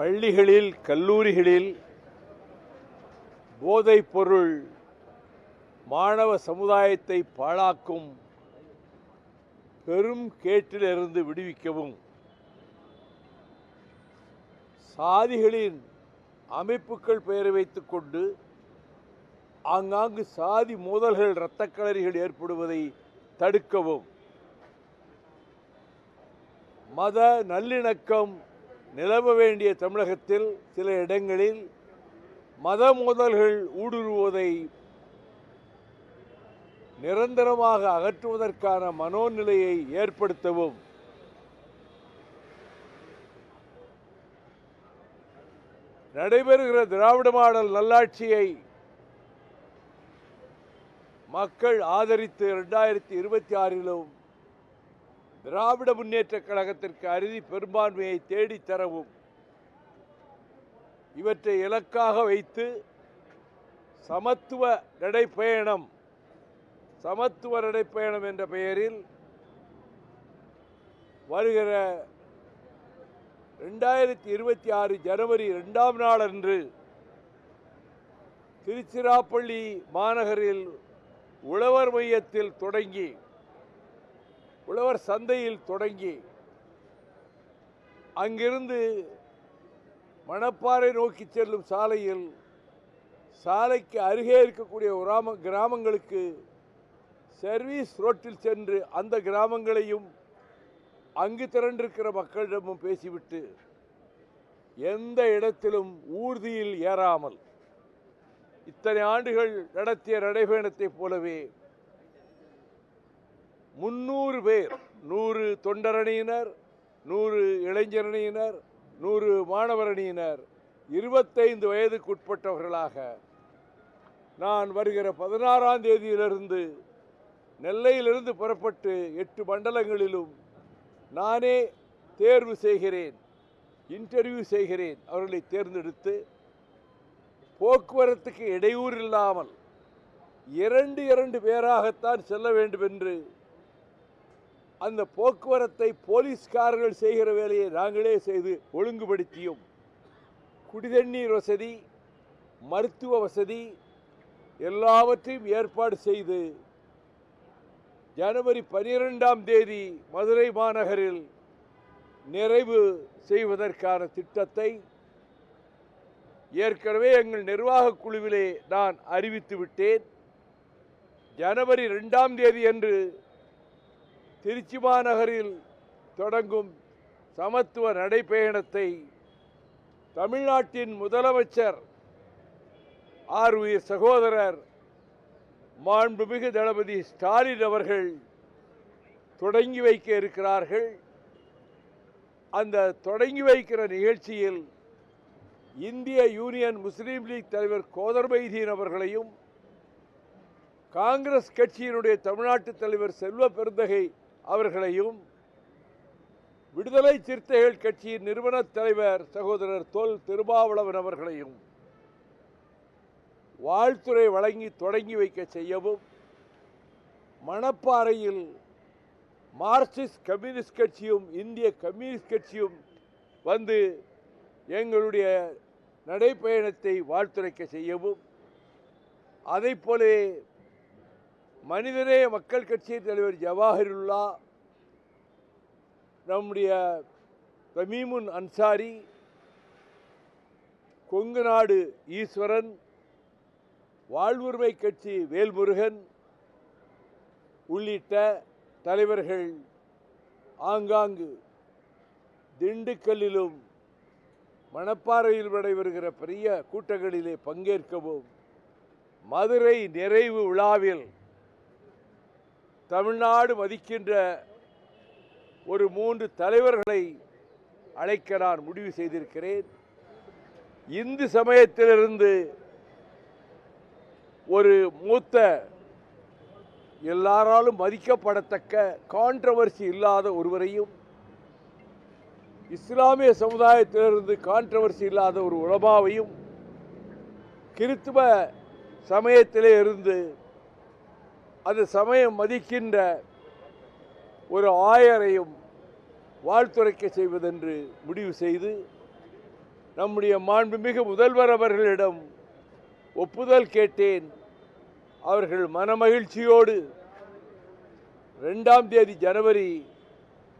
பள்ளிகளில் கல்லூரிகளில் போதைப் பொருள் மாணவ சமுதாயத்தை பாழாக்கும் பெரும் கேட்டிலிருந்து விடுவிக்கவும். சாதிகளின் அமைப்புகள் பெயர் வைத்துக்கொண்டு ஆங்காங்கு சாதி மோதல்கள் இரத்தக்களறிகள் ஏற்படுவதை தடுக்கவும். மத நல்லிணக்கம் நிலவ வேண்டிய தமிழகத்தில் சில இடங்களில் மத மோதல்கள் ஊடுருவதை நிரந்தரமாக அகற்றுவதற்கான மனோநிலையை ஏற்படுத்தவும். நடைபெறுகிற திராவிட மாடல் நல்லாட்சியை மக்கள் ஆதரித்து இரண்டாயிரத்தி இருபத்தி ஆறிலும் திராவிட முன்னேற்றக் கழகத்திற்கு அறுதி பெரும்பான்மையை தேடித் தரவும். இவற்றை இலக்காக வைத்து சமத்துவ நடைப்பயணம் சமத்துவ நடைப்பயணம் என்ற பெயரில் வருகிற ரெண்டாயிரத்தி இருபத்தி ஆறு ஜனவரி ரெண்டாம் நாள் அன்று திருச்சிராப்பள்ளி மாநகரில் உழவர் மையத்தில் தொடங்கி உழவர் சந்தையில் தொடங்கி அங்கிருந்து மணப்பாறை நோக்கி செல்லும் சாலையில் சாலைக்கு அருகே இருக்கக்கூடிய கிராம கிராமங்களுக்கு சர்வீஸ் ரோட்டில் சென்று அந்த கிராமங்களையும் அங்கு திரண்டிருக்கிற மக்களிடமும் பேசிவிட்டு எந்த இடத்திலும் ஊர்தியில் ஏறாமல் இத்தனை ஆண்டுகள் நடத்திய நடைபயணத்தைப் போலவே முந்நூறு பேர் நூறு தொண்டரணியினர் நூறு இளைஞரணியினர் நூறு மாணவரணியினர் இருபத்தைந்து வயதுக்குட்பட்டவர்களாக நான் வருகிற பதினாறாம் தேதியிலிருந்து நெல்லையிலிருந்து புறப்பட்டு எட்டு மண்டலங்களிலும் நானே தேர்வு செய்கிறேன் இன்டர்வியூ செய்கிறேன் அவர்களை தேர்ந்தெடுத்து போக்குவரத்துக்கு இடையூறு இல்லாமல் இரண்டு இரண்டு பேராகத்தான் செல்ல வேண்டும் என்று அந்த போக்குவரத்தை போலீஸ்காரர்கள் செய்கிற வேலையை நாங்களே செய்து ஒழுங்குபடுத்தியும். குடிதண்ணீர் வசதி மருத்துவ வசதி எல்லாவற்றையும் ஏற்பாடு செய்து ஜனவரி பனிரெண்டாம் தேதி மதுரை மாநகரில் நிறைவு செய்வதற்கான திட்டத்தை ஏற்கனவே எங்கள் நிர்வாக குழுவிலே நான் அறிவித்து விட்டேன். ஜனவரி ரெண்டாம் தேதி அன்று திருச்சி மாநகரில் தொடங்கும் சமத்துவ நடைப்பயணத்தை தமிழ்நாட்டின் முதலமைச்சர் ஆர் உயிர் சகோதரர் மாண்புமிகு தளபதி ஸ்டாலின் அவர்கள் தொடங்கி வைக்க இருக்கிறார்கள். அந்த தொடங்கி வைக்கிற நிகழ்ச்சியில் இந்திய யூனியன் முஸ்லீம் லீக் தலைவர் கோதர் மைதீன் அவர்களையும் காங்கிரஸ் கட்சியினுடைய தமிழ்நாட்டு தலைவர் செல்வ பெருந்தகை அவர்களையும் விடுதலை சிறுத்தைகள் கட்சியின் நிறுவன தலைவர் சகோதரர் தொல் திருமாவளவன் அவர்களையும் வாழ்த்துறை வழங்கி தொடங்கி வைக்க செய்யவும் மணப்பாறையில் மார்க்சிஸ்ட் கம்யூனிஸ்ட் கட்சியும் இந்திய கம்யூனிஸ்ட் கட்சியும் வந்து எங்களுடைய நடைப்பயணத்தை வாழ்த்துரைக்க செய்யவும் அதைப் போலே மனிதநேய மக்கள் கட்சியின் தலைவர் ஜவாஹிருல்லா நம்முடைய தமீமுன் அன்சாரி கொங்கு நாடு ஈஸ்வரன் வாழ்வுரிமை கட்சி வேல்முருகன் உள்ளிட்ட தலைவர்கள் ஆங்காங்கு திண்டுக்கல்லிலும் மணப்பாறையில் நடைபெறுகிற பெரிய கூட்டங்களிலே பங்கேற்கவும் மதுரை நிறைவு விழாவில் தமிழ்நாடு மதிக்கின்ற ஒரு மூன்று தலைவர்களை அழைக்க நான் முடிவு செய்திருக்கிறேன். இந்து சமயத்திலிருந்து ஒரு மூத்த எல்லாராலும் மதிக்கப்படத்தக்க கான்ட்ரவர்சி இல்லாத ஒருவரையும் இஸ்லாமிய சமுதாயத்திலிருந்து கான்ட்ரவர்சி இல்லாத ஒரு உலமாவையும் கிறித்துவ சமயத்திலே இருந்து அது சமயம் மதிக்கின்ற ஒரு ஆயரையும் வாழ்த்துரைக்க செய்வதென்று முடிவு செய்து நம்முடைய மாண்புமிகு முதல்வர் அவர்களிடம் ஒப்புதல் கேட்டேன். அவர்கள் மனமகிழ்ச்சியோடு ரெண்டாம் தேதி ஜனவரி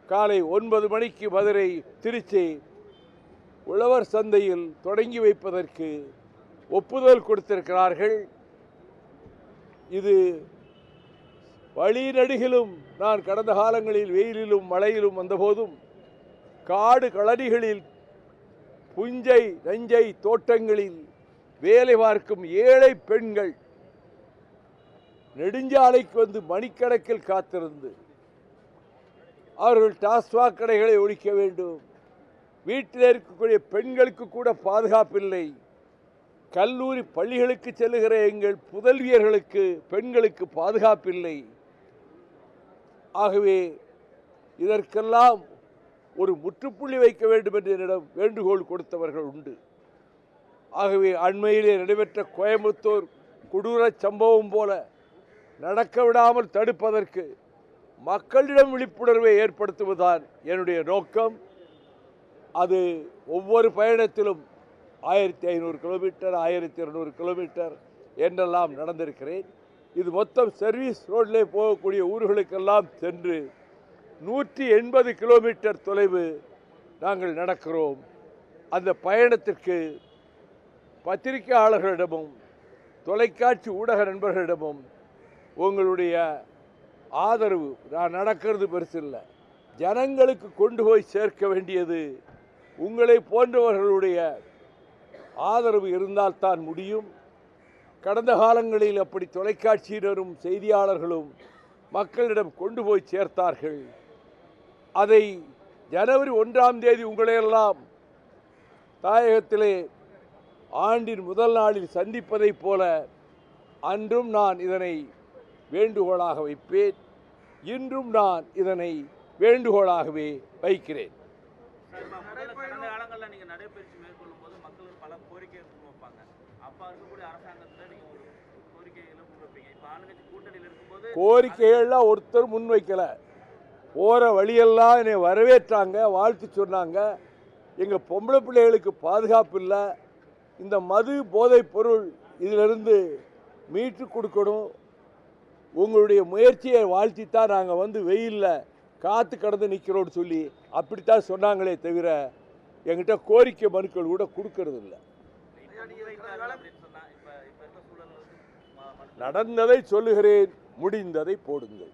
காலை ஒன்பது மணிக்கு மதுரை திருச்சி உழவர் சந்தையில் தொடங்கி வைப்பதற்கு ஒப்புதல் கொடுத்திருக்கிறார்கள். இது வழிநடுகிலும் நான் கடந்த காலங்களில் வெயிலிலும் மழையிலும் வந்தபோதும் காடு களரிகளில் புஞ்சை நஞ்சை தோட்டங்களில் வேலை பார்க்கும் ஏழை பெண்கள் நெடுஞ்சாலைக்கு வந்து மணிக்கணக்கில் காத்திருந்து அவர்கள் டாஸ்மாக் கடைகளை ஒழிக்க வேண்டும். வீட்டில் இருக்கக்கூடிய பெண்களுக்கு கூட பாதுகாப்பில்லை. கல்லூரி பள்ளிகளுக்கு செல்லுகிற எங்கள் புதல்வியர்களுக்கு பெண்களுக்கு பாதுகாப்பில்லை. ஆகவே இதற்கெல்லாம் ஒரு முற்றுப்புள்ளி வைக்க வேண்டும் என்று என்னிடம் வேண்டுகோள் கொடுத்தவர்கள் உண்டு. ஆகவே அண்மையிலே நடைபெற்ற கோயம்புத்தூர் கொடூரச் சம்பவம் போல நடக்க விடாமல் தடுப்பதற்கு மக்களிடம் விழிப்புணர்வை ஏற்படுத்துவதுதான் என்னுடைய நோக்கம். அது ஒவ்வொரு பயணத்திலும் ஆயிரத்தி ஐநூறு கிலோமீட்டர் ஆயிரத்தி இரநூறு கிலோமீட்டர் என்றெல்லாம் நடந்திருக்கிறேன். இது மொத்தம் சர்வீஸ் ரோட்லேயே போகக்கூடிய ஊர்களுக்கெல்லாம் சென்று நூற்றி எண்பது கிலோமீட்டர் தொலைவு நாங்கள் நடக்கிறோம். அந்த பயணத்திற்கு பத்திரிகையாளர்களிடமும் தொலைக்காட்சி ஊடக நண்பர்களிடமும் உங்களுடைய ஆதரவு. நான் நடக்கிறது பெருசில்லை ஜனங்களுக்கு கொண்டு போய் சேர்க்க வேண்டியது உங்களை போன்றவர்களுடைய ஆதரவு இருந்தால்தான் முடியும். கடந்த காலங்களில் அப்படி தொலைக்காட்சியினரும் செய்தியாளர்களும் மக்களிடம் கொண்டு போய் சேர்த்தார்கள். அதை ஜனவரி ஒன்றாம் தேதி உங்களையெல்லாம் தாயகத்திலே ஆண்டின் முதல் நாளில் சந்திப்பதைப் போல அன்றும் நான் இதனை வேண்டுகோளாக வைப்பேன். இன்றும் நான் இதனை வேண்டுகோளாகவே வைக்கிறேன். கோரிக்கைகள்லாம் ஒருத்தர் முன்வைக்கல. போகிற வழியெல்லாம் என்னை வரவேற்றாங்க வாழ்த்து சொன்னாங்க. எங்கள் பொம்பளை பிள்ளைகளுக்கு பாதுகாப்பு இல்லை. இந்த மது போதைப் பொருள் இதிலிருந்து மீட்டு கொடுக்கணும். உங்களுடைய முயற்சியை வாழ்த்தித்தான் நாங்கள் வந்து வெயிலில் காத்து கடந்து நிற்கிறோன்னு சொல்லி அப்படித்தான் சொன்னாங்களே தவிர என்கிட்ட கோரிக்கை மனுக்கள் கூட கொடுக்கறது இல்லை நடந்ததை சொல்லுகிறேன் முடிந்ததை போடுங்கள்.